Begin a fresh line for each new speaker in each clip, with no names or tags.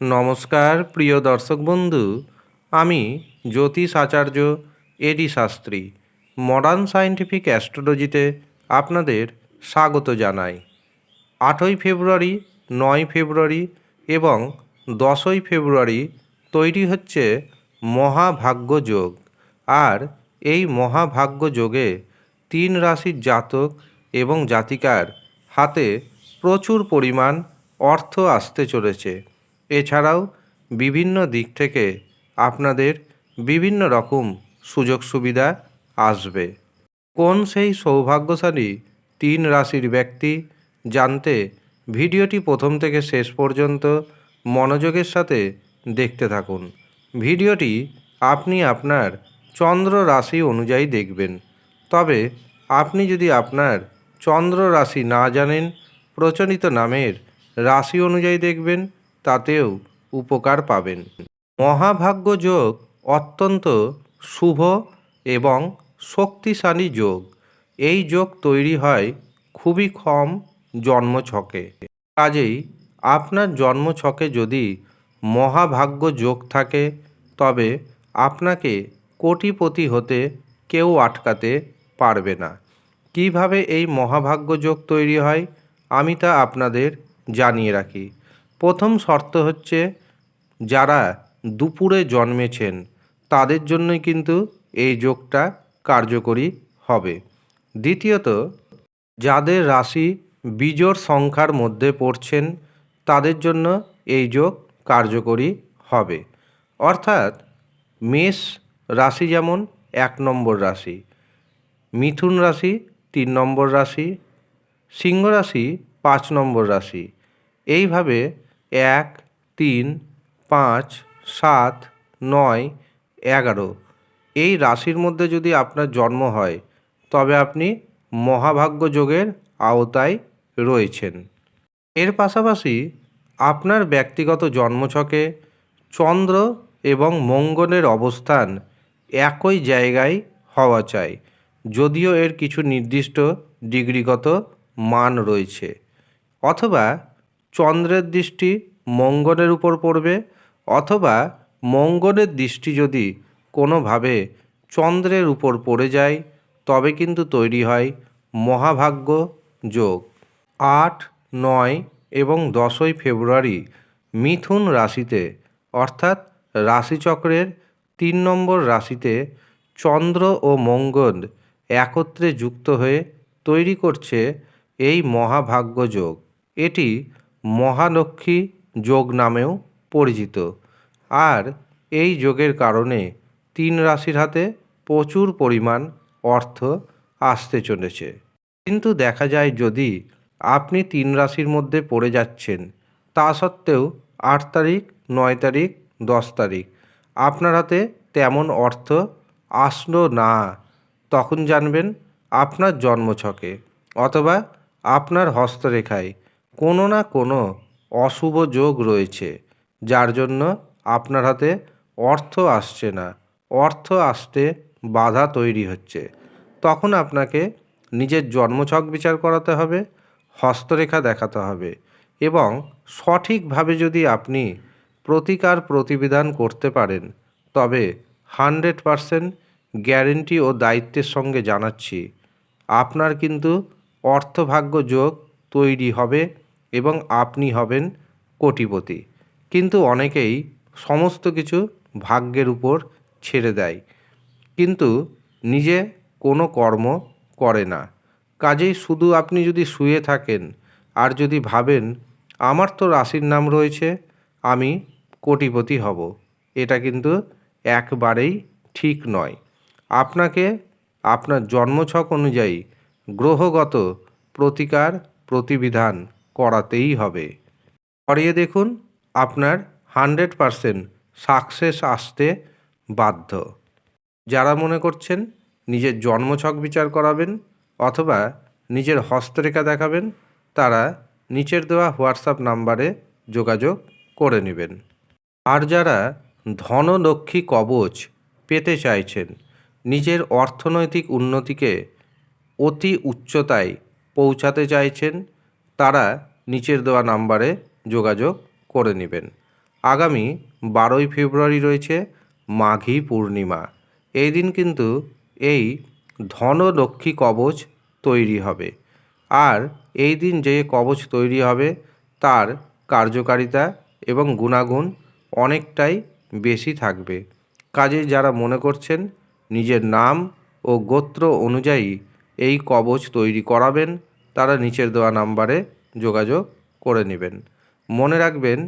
নমস্কার, প্রিয় দর্শক বন্ধু। আমি জ্যোতিষ আচার্য এডি শাস্ত্রী। মডার্ন সায়েন্টিফিক অ্যাস্ট্রোলজিতে আপনাদের স্বাগত জানাই। আটই ফেব্রুয়ারি, নয় ফেব্রুয়ারি এবং দশই ফেব্রুয়ারি তৈরি হচ্ছে মহাভাগ্য যোগ। আর এই মহাভাগ্য যোগে তিন রাশির জাতক এবং জাতিকার হাতে প্রচুর পরিমাণ অর্থ আসতে চলেছে। এছাড়াও বিভিন্ন দিক থেকে আপনাদের বিভিন্ন রকম সুযোগ সুবিধা আসবে। কোন সেই সৌভাগ্যশালী তিন রাশির ব্যক্তি জানতে ভিডিওটি প্রথম থেকে শেষ পর্যন্ত মনোযোগের সাথে দেখতে থাকুন। ভিডিওটি আপনি আপনার চন্দ্র রাশি অনুযায়ী দেখবেন। তবে আপনি যদি আপনার চন্দ্র রাশি না জানেন, প্রচলিত নামের রাশি অনুযায়ী দেখবেন। তাতেও উপকার পাবেন। মহাভাগ্য যোগ অত্যন্ত শুভ এবং শক্তিশালী যোগ। এই যোগ তৈরি হয় খুবই কম জন্মছকে। কাজেই আপনার জন্মছকে যদি মহাভাগ্য যোগ থাকে, তবে আপনাকে কোটিপতি হতে কেউ আটকাতে পারবে না। কীভাবে এই মহাভাগ্য যোগ তৈরি হয়, আমি তা আপনাদের জানিয়ে রাখি। প্রথম শর্ত হচ্ছে যারা দুপুরে জন্মেছেন, তাদের জন্যই কিন্তু এই যোগটা কার্যকরী হবে। দ্বিতীয়ত, যাদের রাশি বিজোড় সংখ্যার মধ্যে পড়ছেন, তাদের জন্য এই যোগ কার্যকরী হবে। অর্থাৎ, মেষ রাশি যেমন এক নম্বর রাশি, মিথুন রাশি তিন নম্বর রাশি, সিংহ রাশি পাঁচ নম্বর রাশি, এইভাবে এক, তিন, পাঁচ, সাত, নয়, এগারো। এই রাশির মধ্যে যদি আপনার জন্ম হয়, তবে আপনি মহাভাগ্য যোগের আওতায় রয়েছেন। এর পাশাপাশি আপনার ব্যক্তিগত জন্মছকে, চন্দ্র এবং মঙ্গলের অবস্থান একই জায়গায় হওয়া চাই, যদিও এর কিছু নির্দিষ্ট ডিগ্রিগত মান রয়েছে। অথবা চন্দ্রের দৃষ্টি মঙ্গলের উপর পড়বে অথবা মঙ্গলের দৃষ্টি যদি কোনোভাবে চন্দ্রের উপর পড়ে যায়, তবে কিন্তু তৈরি হয় মহাভাগ্য যোগ। আট, নয় এবং দশই ফেব্রুয়ারি মিথুন রাশিতে, অর্থাৎ রাশিচক্রের তিন নম্বর রাশিতে চন্দ্র ও মঙ্গল একত্রে যুক্ত হয়ে তৈরি করছে এই মহাভাগ্য যোগ। এটি মহালক্ষ্মী যোগ নামেও পরিচিত। আর এই যোগের কারণে তিন রাশির হাতে প্রচুর পরিমাণ অর্থ আসতে চলেছে। কিন্তু দেখা যায় যদি আপনি তিন রাশির মধ্যে পড়ে যাচ্ছেন, তা সত্ত্বেও আট তারিখ, নয় তারিখ, দশ তারিখ আপনার হাতে তেমন অর্থ আসলো না। তখন জানবেন আপনার জন্মছকে অথবা আপনার হস্তরেখায় কোনো না কোনো অশুভ যোগ রয়েছে, যার জন্য আপনার হাতে অর্থ আসছে না। অর্থ আসতে বাধা তৈরি হচ্ছে। তখন আপনাকে নিজের জন্মছক বিচার করাতে হবে, হস্তরেখা দেখাতে হবে এবং সঠিকভাবে যদি আপনি প্রতিকার প্রতিবিধান করতে পারেন, তবে হান্ড্রেড পারসেন্ট গ্যারেন্টি ও দায়িত্বের সঙ্গে জানাচ্ছি। আপনার কিন্তু অর্থভাগ্য যোগ তৈরি হবে এবং আপনি হবেন কোটিপতি। কিন্তু অনেকেই সমস্ত কিছু ভাগ্যের উপর ছেড়ে দেয়। কিন্তু নিজে কোনো কর্ম করে না। কাজেই শুধু আপনি যদি শুয়ে থাকেন আর যদি ভাবেন, আমার তো রাশির নাম রয়েছে, আমি কোটিপতি হব। এটা কিন্তু একবারেই ঠিক নয়। আপনাকে আপনার জন্মছক অনুযায়ী গ্রহগত প্রতিকার, প্রতিবিধান করাতেই হবে। করিয়ে দেখুন, আপনার হান্ড্রেড পারসেন্ট সাকসেস আসতে বাধ্য। যারা মনে করছেন নিজের জন্মছক বিচার করাবেন অথবা নিজের হস্তরেখা দেখাবেন, তারা নিচের দেওয়া হোয়াটসঅ্যাপ নাম্বারে যোগাযোগ করে নেবেন। আর যারা ধনলক্ষ্মী কবচ পেতে চাইছেন, নিজের অর্থনৈতিক উন্নতিকে অতি উচ্চতায় পৌঁছাতে চাইছেন তারা নিচের দেওয়া নাম্বারে যোগাযোগ করে নেবেন। আগামী বারোই ফেব্রুয়ারি রয়েছে মাঘী পূর্ণিমা। এই দিন কিন্তু এই ধনলক্ষ্মী কবচ তৈরি হবে। আর এই দিন যে কবচ তৈরি হবে, তার কার্যকারিতা এবং গুণাগুণ অনেকটাই বেশি থাকবে। কাজে যারা মনে করছেন, নিজের নাম ও গোত্র অনুযায়ী এই কবচ তৈরি করাবেন তারা নিচের দেওয়া নাম্বারে যোগাযোগ করে নেবেন। মনে রাখবেন,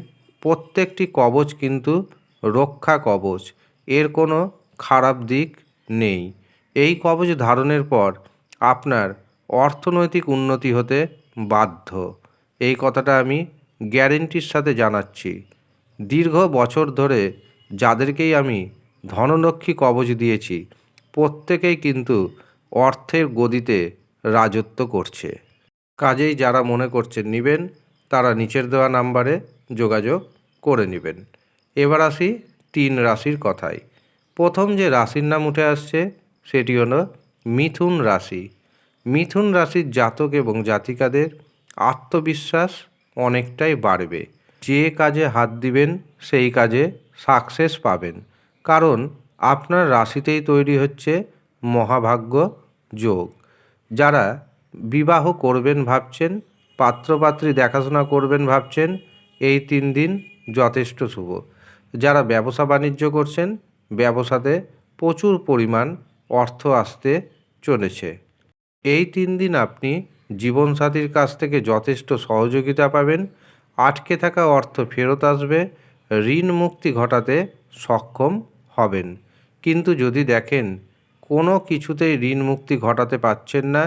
প্রত্যেকটি কবচ কিন্তু রক্ষা কবচ। এর কোনো খারাপ দিক নেই। এই কবচ ধারণের পর আপনার অর্থনৈতিক উন্নতি হতে বাধ্য। এই কথাটা আমি গ্যারেন্টির সাথে জানাচ্ছি। দীর্ঘ বছর ধরে যাদেরকেই আমি ধনলক্ষ্মী কবচ দিয়েছি, প্রত্যেকেই কিন্তু অর্থের গদিতে রাজত্ব করছে। কাজেই যারা মনে করছেন নেবেন, তারা নিচের দেওয়া নাম্বারে যোগাযোগ করে নেবেন। এবার আসি তিন রাশির কথায়। প্রথম যে রাশির নাম উঠে আসছে, সেটি হলো মিথুন রাশি। মিথুন রাশির জাতক এবং জাতিকাদের আত্মবিশ্বাস অনেকটাই বাড়বে। যে কাজে হাত দিবেন, সেই কাজে সাকসেস পাবেন। কারণ আপনার রাশিতেই তৈরি হচ্ছে মহাভাগ্য যোগ। যারা বিবাহ করবেন ভাবছেন, পাত্রপাত্রী দেখাশোনা করবেন ভাবছেন, এই তিন দিন যথেষ্ট শুভ। যারা ব্যবসা বাণিজ্য করছেন, ব্যবসাতে প্রচুর পরিমাণ অর্থ আসতে চলেছে। এই তিন দিন আপনি জীবনসাথীর কাছ থেকে যথেষ্ট সহযোগিতা পাবেন, আটকে থাকা অর্থ ফেরত আসবে, ঋণ মুক্তি ঘটাতে সক্ষম হবেন। কিন্তু যদি দেখেন কোনো কিছুতেই ঋণ মুক্তি ঘটাতে পারছেন না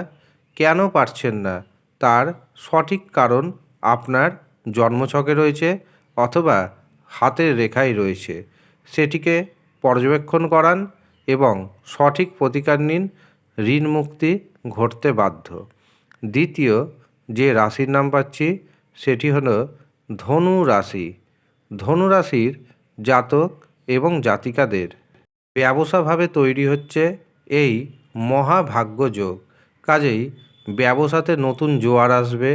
কেন পারছেন না? তার সঠিক কারণ আপনার জন্মছকে রয়েছে অথবা হাতের রেখায় রয়েছে। সেটিকে পর্যবেক্ষণ করান এবং সঠিক প্রতিকার নিন, ঋণ মুক্তি ঘটতে বাধ্য। দ্বিতীয় যে রাশির নাম পাচ্ছি, সেটি হলো ধনু রাশি। ধনু রাশির জাতক এবং জাতিকাদের। ব্যবসাভাবে তৈরি হচ্ছে এই মহাভাগ্য যোগ। কাজেই ব্যবসাতে নতুন জোয়ার আসবে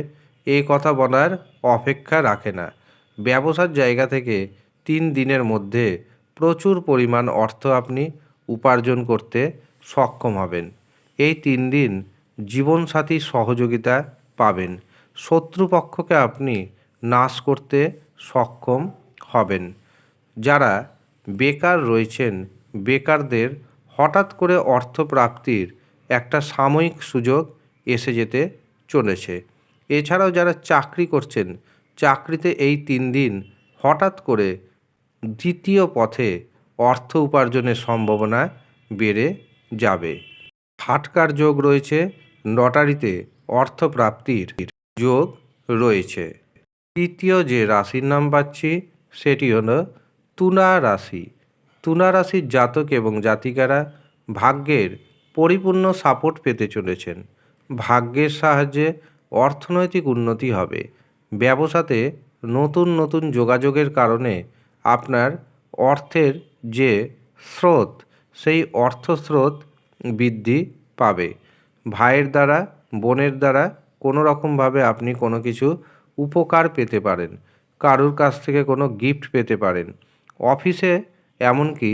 এই কথা বলার অপেক্ষা রাখে না। ব্যবসার জায়গা থেকে তিন দিনের মধ্যে প্রচুর পরিমাণ অর্থ আপনি উপার্জন করতে সক্ষম হবেন। এই তিন দিন জীবনসাথীর সহযোগিতা পাবেন। শত্রুপক্ষকে আপনি নাশ করতে সক্ষম হবেন। যারা বেকার রয়েছেন, বেকারদের হঠাৎ করে অর্থপ্রাপ্তির একটা সাময়িক সুযোগ এসে যেতে চলেছে। এছাড়াও যারা চাকরি করছেন, চাকরিতে এই তিন দিন হঠাৎ করে দ্বিতীয় পথে অর্থ উপার্জনের সম্ভাবনা বেড়ে যাবে। হাটকার যোগ রয়েছে, লটারিতে অর্থপ্রাপ্তির যোগ রয়েছে। তৃতীয় যে রাশির নাম পাচ্ছি, সেটি হলো তুলা রাশি। তুলা রাশির জাতক এবং জাতিকারা ভাগ্যের পরিপূর্ণ সাপোর্ট পেতে চলেছেন। ভাগ্যের সাহায্যে অর্থনৈতিক উন্নতি হবে। ব্যবসাতে নতুন নতুন যোগাযোগের কারণে আপনার অর্থের যে স্রোত, সেই অর্থ স্রোত বৃদ্ধি পাবে। ভাইয়ের দ্বারা, বোনের দ্বারা কোনো রকমভাবে আপনি কোনো কিছু উপকার পেতে পারেন। কারুর কাছ থেকে কোনো গিফট পেতে পারেন। অফিসে, এমনকি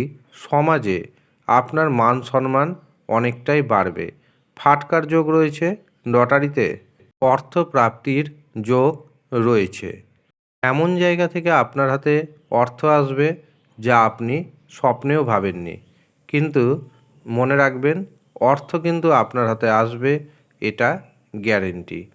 সমাজে আপনার মান সম্মান অনেকটাই বাড়বে। ফাটকার যোগ রয়েছে, লটারিতে অর্থ প্রাপ্তির যোগ রয়েছে। এমন জায়গা থেকে আপনার হাতে অর্থ আসবে যা আপনি স্বপ্নেও ভাবেননি। কিন্তু মনে রাখবেন, অর্থ কিন্তু আপনার হাতে আসবে, এটা গ্যারেন্টি।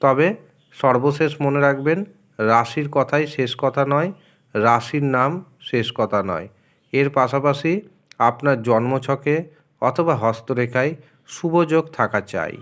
তবে সর্বশেষ মনে রাখবেন, রাশির কথাই শেষ কথা নয়, রাশির নাম শেষ কথা নয়। এর পাশাপাশি আপনার জন্মছকে অথবা হস্তরেখায় শুভযোগ থাকা চাই।